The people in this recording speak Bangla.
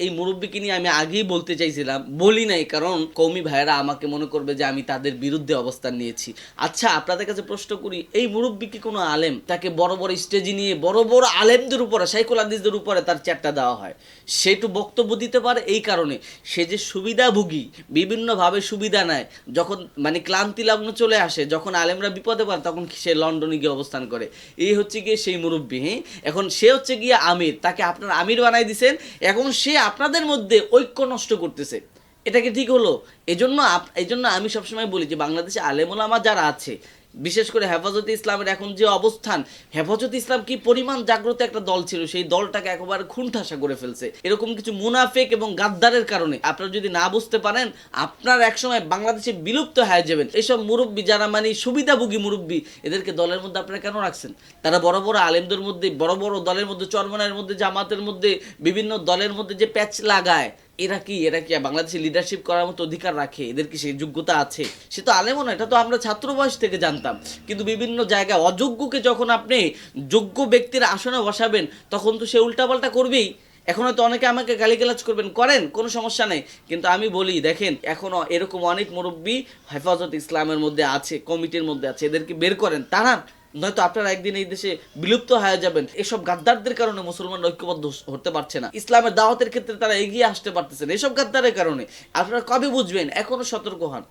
এই মুরব্বীকে নিয়ে আমি আগেই বলতে চাইছিলাম, বলি নাই, কারণ কৌমি ভাইয়েরা আমাকে মনে করবে যে আমি তাদের বিরুদ্ধে অবস্থান নিয়েছি। আচ্ছা আপনাদের কাছে প্রশ্ন করি, এই মুরব্বী কি কোনো আলেম? তাকে বড় বড় স্টেজে নিয়ে বড় বড় আলেমদের উপরে, সাইকুল হাদিসদের উপরে তার চ্যাটটা দেওয়া হয়। সে একটু বক্তব্য দিতে পারে এই কারণে। সে যে সুবিধাভোগী, বিভিন্নভাবে সুবিধা নেয়। যখন মানে ক্লান্তি লগ্ন চলে আসে, যখন আলেমরা বিপদে পড়ে, তখন সে লন্ডনে গিয়ে অবস্থান করে। এই হচ্ছে গিয়ে সেই মুরব্বী হ্যাঁ? এখন সে হচ্ছে গিয়ে আমির। তাকে আপনার আমির বানাই দিছেন। এখন সে আপনাদের মধ্যে ঐক্য নষ্ট করতেছে। এটা কি ঠিক হলো? এজন্য এজন্য আমি সবসময় বলি যে, বাংলাদেশে আলেমুলামা যারা আছে, বিশেষ করে হেফাজতে ইসলামের এখন যে অবস্থান, হেফাজতে ইসলাম কি পরিমাণ জাগ্রত একটা দল ছিল, সেই দলটাকে একেবারে খুনঠাসা করে ফেলছে। এরকম কিছু মুনাফেক এবং গাদ্দারের কারণে। আপনারা যদি না বুঝতে পারেন, আপনার একসময় বাংলাদেশে বিলুপ্ত হয়ে যাবেন। এইসব মুরব্বী যারা মানে সুবিধাভোগী মুরব্বী, এদেরকে দলের মধ্যে আপনারা কেন রাখছেন? তারা বড় বড় আলেমদের মধ্যে, বড় বড় দলের মধ্যে চরমনের মধ্যে, জামাতের মধ্যে, বিভিন্ন দলের মধ্যে যে প্যাচ লাগায় এরা কি এরা কি বাংলাদেশে লিডারশিপ করার মতো অধিকার রাখে? এদের কি সেই যোগ্যতা আছে? সে তো আলেমও না এটা তো আমরা ছাত্র বয়স থেকে জানতাম। কিন্তু বিভিন্ন জায়গায় অযোগ্যকে যখন আপনি যোগ্য ব্যক্তির আসনে বসাবেন, তখন তো সে উল্টাপাল্টা করবেই। এখন হয়তো অনেকে আমাকে গালিগালাজ করবেন, করেন, কোনো সমস্যা নেই। কিন্তু আমি বলি, দেখেন এখনও এরকম অনেক মুরব্বী হেফাজত ইসলামের মধ্যে আছে, কমিটির মধ্যে আছে, এদেরকে বের করেন তারা নয়তো আপনারা একদিন এই দেশে বিলুপ্ত হয়ে যাবেন। এসব গাদ্দারদের কারণে মুসলমান ঐক্যবদ্ধ হতে পারছে না। ইসলামের দাওয়াতের ক্ষেত্রে তারা এগিয়ে আসতে পারতেছে না এসব গাদ্দারের কারণে। আপনারা কবে বুঝবেন? এখনও সতর্ক হন।